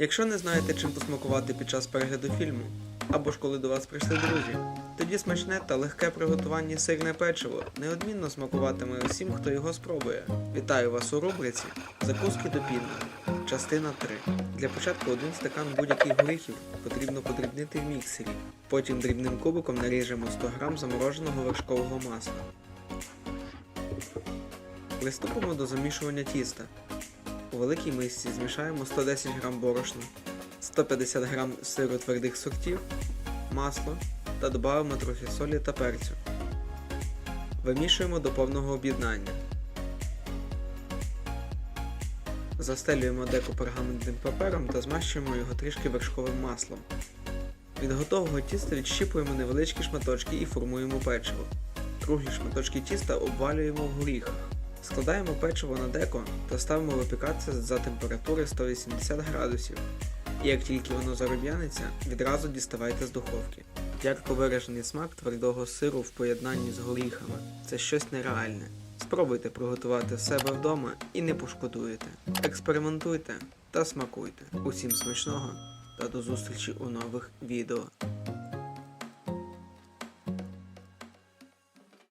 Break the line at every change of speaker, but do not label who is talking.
Якщо не знаєте, чим посмакувати під час перегляду фільму, або ж коли до вас прийшли друзі, тоді смачне та легке приготування сирне печиво неодмінно смакуватиме усім, хто його спробує. Вітаю вас у рубриці Закуски до піни. Частина 3. Для початку один стакан будь-яких горіхів потрібно подрібнити в міксері. Потім дрібним кубиком наріжемо 100 г замороженого вершкового масла. Приступимо до замішування тіста. У великій мисці змішаємо 110 г борошна, 150 г сиру твердих сортів, масло та додаємо трохи солі та перцю. Вимішуємо до повного об'єднання. Застелюємо деко пергаментним папером та змащуємо його трішки вершковим маслом. Від готового тіста відщіпуємо невеличкі шматочки і формуємо печиво. Круглі шматочки тіста обвалюємо в горіхах. Складаємо печиво на деко та ставимо випікатися за температури 180 градусів. І як тільки воно зарум'яниться, відразу діставайте з духовки. Ярко виражений смак твердого сиру в поєднанні з горіхами це щось нереальне. Спробуйте приготувати себе вдома і не пошкодуєте. Експериментуйте та смакуйте. Усім смачного та до зустрічі у нових відео.